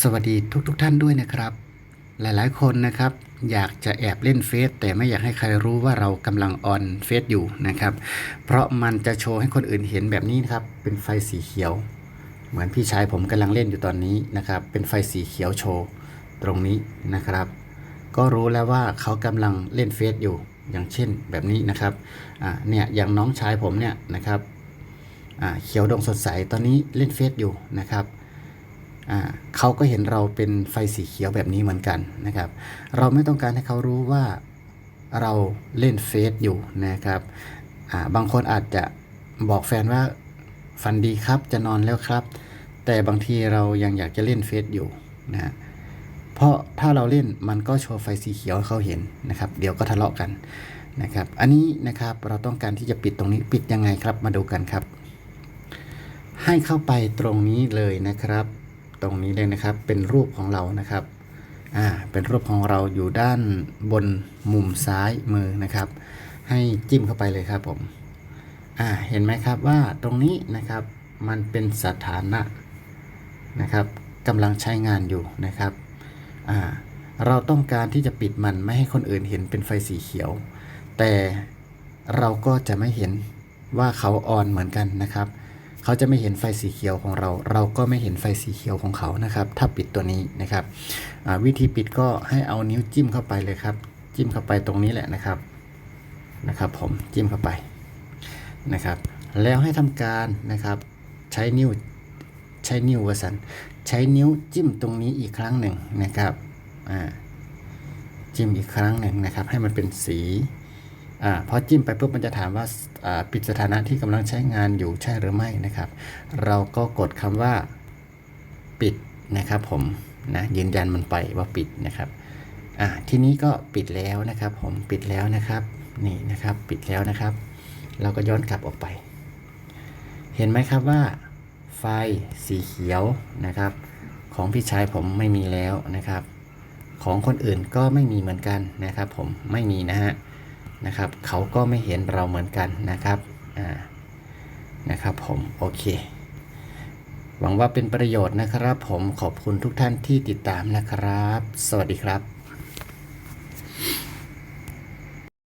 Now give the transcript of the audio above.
สวัสดีทุกๆทท่านด้วยนะครับ หลายๆ คนนะครับ อยากจะแอบเล่นเฟซแต่ไม่อยากให้ใครรู้ว่าเรากำลังออนเฟซอยู่นะครับ เพราะมันจะโชว์ให้คนอื่นเห็นแบบนี้นะครับเป็นไฟสีเขียว เหมือนพี่ชายผมกำลังเล่นอยู่ตอนนี้นะครับ เป็นไฟสีเขียวโชว์ตรงนี้นะครับ ก็รู้แล้วว่าเขากำลังเล่นเฟซอยู่อย่างเช่นแบบนี้นะครับอ่าเนี่ยอย่างน้องชายผมเนี่ยนะครับอ่าเขียวดงสดใสตอนนี้เล่นเฟซอยู่นะครับ เขาก็เห็นเราเป็นไฟสีเขียวแบบนี้เหมือนกันนะครับ เราไม่ต้องการให้เขารู้ว่าเราเล่นเฟซอยู่นะครับบางคนอาจจะบอกแฟนว่าฝันดีครับจะนอนแล้วครับ แต่บางทีเรายังอยากจะเล่นเฟซอยู่นะเพราะถ้าเราเล่นมันก็โชว์ไฟสีเขียวเขาเห็นนะครับ เดี๋ยวก็ทะเลาะกันนะครับ อันนี้นะครับเราต้องการที่จะปิดตรงนี้ปิดยังไงครับมาดูกันครับ ให้เข้าไปตรงนี้เลยนะครับ ตรงนี้เลยนะครับ เป็นรูปของเรานะครับอ่าเป็นรูปของเราอยู่ด้านบนมุมซ้ายมือนะครับ ให้จิ้มเข้าไปเลยครับผมอ่าเห็นไหมครับว่าตรงนี้นะครับมันเป็นสถานะนะครับกำลังใช้งานอยู่นะครับอ่าเราต้องการที่จะปิดมันไม่ให้คนอื่นเห็นเป็นไฟสีเขียว แต่เราก็จะไม่เห็นว่าเขาออนเหมือนกันนะครับ เขาจะไม่เห็นไฟสีเขียวของเรา เราก็ไม่เห็นไฟสีเขียวของเขานะครับ ถ้าปิดตัวนี้นะครับวิธีปิดก็ให้เอานิ้วจิ้มเข้าไปเลยครับ จิ้มเข้าไปตรงนี้แหละนะครับนะครับ ผมจิ้มเข้าไปนะครับ แล้วให้ทำการนะครับ ใช้นิ้วใช้นิ้ววสันใช้นิ้วจิ้มตรงนี้อีกครั้งหนึ่งนะครับจิ้มอีกครั้งหนึ่งนะครับ ให้มันเป็นสี อ่าพอจิ้มไปปุ๊บมันจะถามว่าอ่าปิดสถานะที่กำลังใช้งานอยู่ใช่หรือไม่นะครับ เราก็กดคำว่าปิดนะครับผมนะยืนยันมันไปว่าปิดนะครับอ่าทีนี้ก็ปิดแล้วนะครับผมปิดแล้วนะครับนี่นะครับปิดแล้วนะครับ เราก็ย้อนกลับออกไป เห็นไหมครับว่า ไฟสีเขียวนะครับ ของพี่ชายผมไม่มีแล้วนะครับ ของคนอื่นก็ไม่มีเหมือนกันนะครับ ผมไม่มีนะฮะ นะครับ เขาก็ไม่เห็นเราเหมือนกันนะครับอ่านะครับผมโอเค หวังว่าเป็นประโยชน์นะครับผมขอบคุณทุกท่านที่ติดตามนะครับ สวัสดีครับ